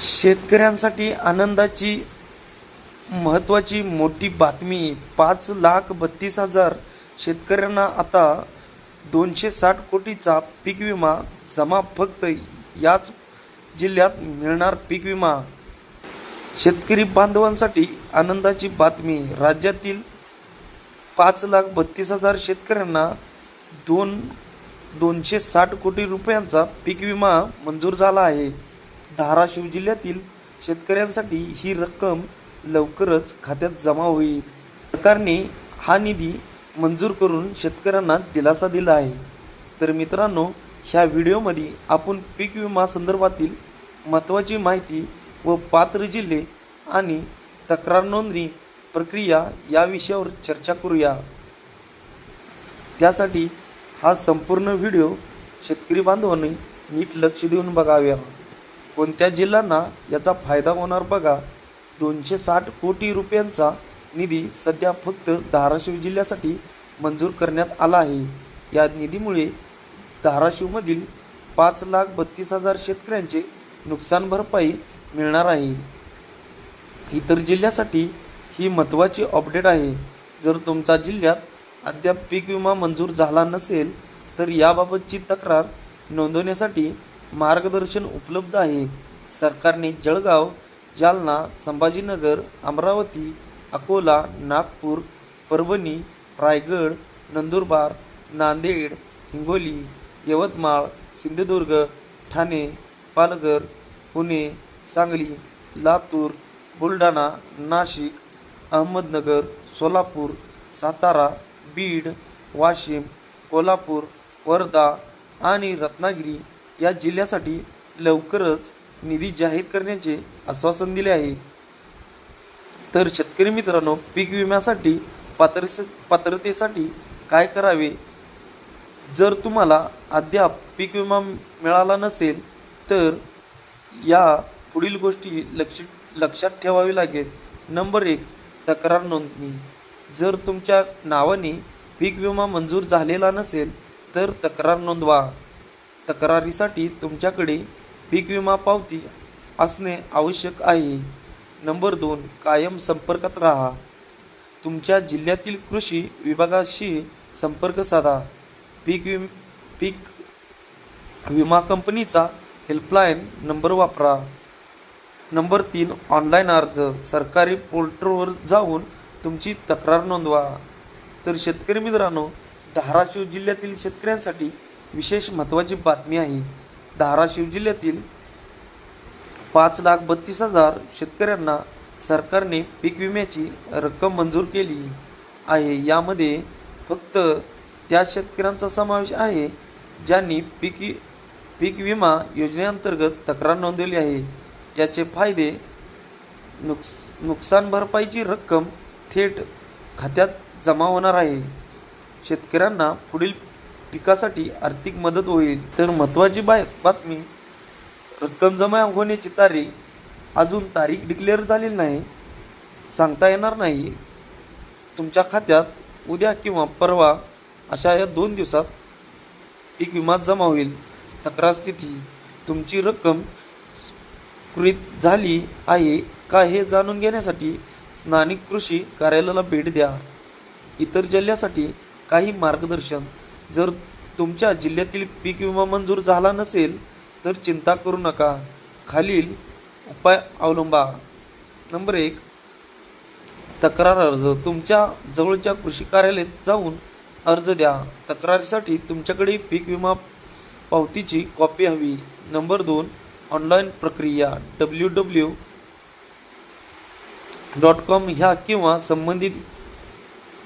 शेतकऱ्यांसाठी आनंदाची महत्त्वाची मोठी बातमी पाच लाख बत्तीस हजार शेतकऱ्यांना आता दोनशे साठ कोटीचा पीक विमा जमा फक्त याच जिल्ह्यात मिळणार पीक विमा. शेतकरी बांधवांसाठी आनंदाची बातमी राज्यातील पाच लाख बत्तीस हजार शेतकऱ्यांना दोन दोनशे साठ कोटी रुपयांचा पीक विमा मंजूर झाला आहे. धाराशिव जिल्ह्यातील शेतकऱ्यांसाठी ही रक्कम लवकरच खात्यात जमा होईल. सरकारने हा निधी मंजूर करून शेतकऱ्यांना दिलासा दिला आहे. तर मित्रांनो ह्या व्हिडिओमध्ये आपण पीक विमा संदर्भातील महत्त्वाची माहिती व पात्र जिल्हे आणि तक्रार नोंदणी प्रक्रिया या विषयावर चर्चा करूया. त्यासाठी हा संपूर्ण व्हिडिओ शेतकरी बांधवांनी नीट लक्ष देऊन बघाव्या. कोणत्या जिल्ह्यांना याचा फायदा होणार बघा? दोनशे साठ कोटी रुपयांचा निधी सध्या फक्त धाराशिव जिल्ह्यासाठी मंजूर करण्यात आला आहे. या निधीमुळे धाराशिवमधील पाच लाख बत्तीस हजार शेतकऱ्यांचे नुकसान भरपाई मिळणार आहे. इतर जिल्ह्यासाठी ही महत्त्वाची अपडेट आहे. जर तुमचा जिल्ह्यात अद्याप पीक विमा मंजूर झाला नसेल तर याबाबतची तक्रार नोंदवण्यासाठी मार्गदर्शन उपलब्ध आहे. सरकारने जळगाव जालना संभाजीनगर अमरावती अकोला नागपूर परभणी रायगड नंदुरबार नांदेड हिंगोली यवतमाळ सिंधुदुर्ग ठाणे पालघर पुणे सांगली लातूर बुलढाणा नाशिक अहमदनगर सोलापूर सातारा बीड वाशिम कोल्हापूर वर्धा आणि रत्नागिरी या जिल्ह्यासाठी लवकरच निधी जाहीर करण्याचे आश्वासन दिले आहे. तर शेतकरी मित्रांनो पीक विम्यासाठी पात्र पात्रतेसाठी काय करावे? जर तुम्हाला अद्याप पीक विमा मिळाला नसेल तर या पुढील गोष्टी लक्ष लक्षात ठेवावी लागेल. नंबर एक तक्रार नोंदणी. जर तुमच्या नावाने पीक विमा मंजूर झालेला नसेल तर तक्रार नोंदवा. तक्रारीसाठी तुमच्याकडे पीक विमा पावती असणे आवश्यक आहे. नंबर दोन कायम संपर्कात राहा. तुमच्या जिल्ह्यातील कृषी विभागाशी संपर्क साधा. पीक विम पीक विमा कंपनीचा हेल्पलाईन नंबर वापरा. नंबर तीन ऑनलाईन अर्ज सरकारी पोर्टलवर जाऊन तुमची तक्रार नोंदवा. तर शेतकरी मित्रांनो धाराशिव जिल्ह्यातील शेतकऱ्यांसाठी विशेष महत्त्वाची बातमी आहे. धाराशिव जिल्ह्यातील पाच लाख बत्तीस हजार शेतकऱ्यांना सरकारने पीक विम्याची रक्कम मंजूर केली आहे. यामध्ये फक्त त्या शेतकऱ्यांचा समावेश आहे ज्यांनी पीक पीक विमा योजनेअंतर्गत तक्रार नोंदवली आहे. याचे फायदे नुकस नुकसान भरपाईची रक्कम थेट खात्यात जमा होणार आहे. शेतकऱ्यांना पुढील पिकासाठी आर्थिक मदत होईल तर महत्त्वाची बाय बातमी रक्कम जमा होण्याची तारीख अजून तारीख डिक्लेअर झालेली नाही सांगता येणार नाही. तुमच्या खात्यात उद्या किंवा परवा अशा या दोन दिवसात पीक विमा जमा होईल. तक्रार स्थिती तुमची रक्कम कृत झाली आहे का हे जाणून घेण्यासाठी स्थानिक कृषी कार्यालयाला भेट द्या. इतर जिल्ह्यासाठी काही मार्गदर्शन जर तुमच्या जिल्ह्यातील पीक विमा मंजूर झाला नसेल तर चिंता करू नका. खालील उपाय अवलंबा. नंबर एक तक्रार अर्ज. तुमच्या जवळच्या कृषी कार्यालयात जाऊन अर्ज द्या. तक्रारीसाठी तुमच्याकडे पीक विमा पावतीची कॉपी हवी. नंबर दोन ऑनलाईन प्रक्रिया. डब्ल्यू डब्ल्यू डॉट कॉम ह्या किंवा संबंधित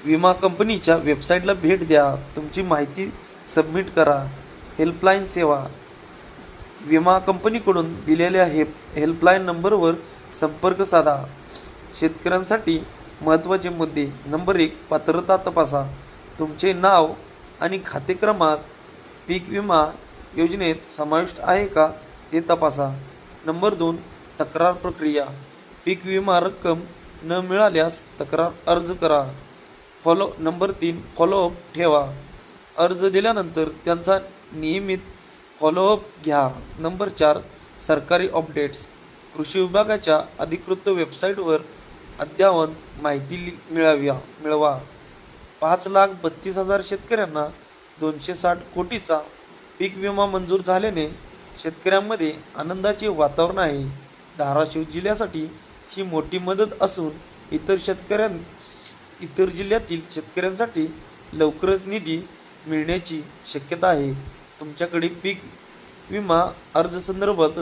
विमा कंपनीच्या वेबसाईटला भेट द्या. तुमची माहिती सबमिट करा. हेल्पलाईन सेवा. विमा कंपनीकडून दिलेल्या हे हेल्पलाईन नंबरवर संपर्क साधा. शेतकऱ्यांसाठी महत्त्वाचे मुद्दे. नंबर एक पात्रता तपासा. तुमचे नाव आणि खाते क्रमांक पीक विमा योजनेत समाविष्ट आहे का ते तपासा. नंबर दोन तक्रार प्रक्रिया. पीक विमा रक्कम न मिळाल्यास तक्रार अर्ज करा. फॉलो नंबर तीन फॉलोअप ठेवा. अर्ज दिल्यानंतर त्यांचा नियमित फॉलोअप घ्या. नंबर चार सरकारी अपडेट्स कृषी विभागाच्या अधिकृत वेबसाईटवर अद्ययावत माहिती लि- मिळाव्या मिळवा. पाच लाख बत्तीस हजार शेतकऱ्यांना दोनशे साठ कोटीचा पीक विमा मंजूर झाल्याने शेतकऱ्यांमध्ये आनंदाचे वातावरण आहे. धाराशिव जिल्ह्यासाठी ही मोठी मदत असून इतर शेतकऱ्यां इतर जिल्ह्यातील शेतकऱ्यांसाठी लवकरच निधी मिळण्याची शक्यता आहे. तुमच्याकडे पीक विमा अर्ज संदर्भात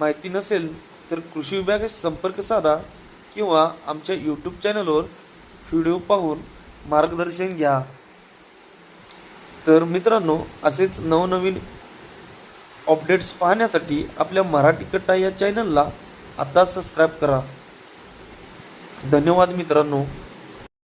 माहिती नसेल तर कृषी विभागाशी संपर्क साधा किंवा आमच्या यूट्यूब चॅनलवर व्हिडिओ पाहून मार्गदर्शन घ्या. तर मित्रांनो असेच नवनवीन अपडेट्स पाहण्यासाठी आपल्या मराठी कट्टा या चॅनलला आता सबस्क्राईब करा. धन्यवाद मित्रांनो.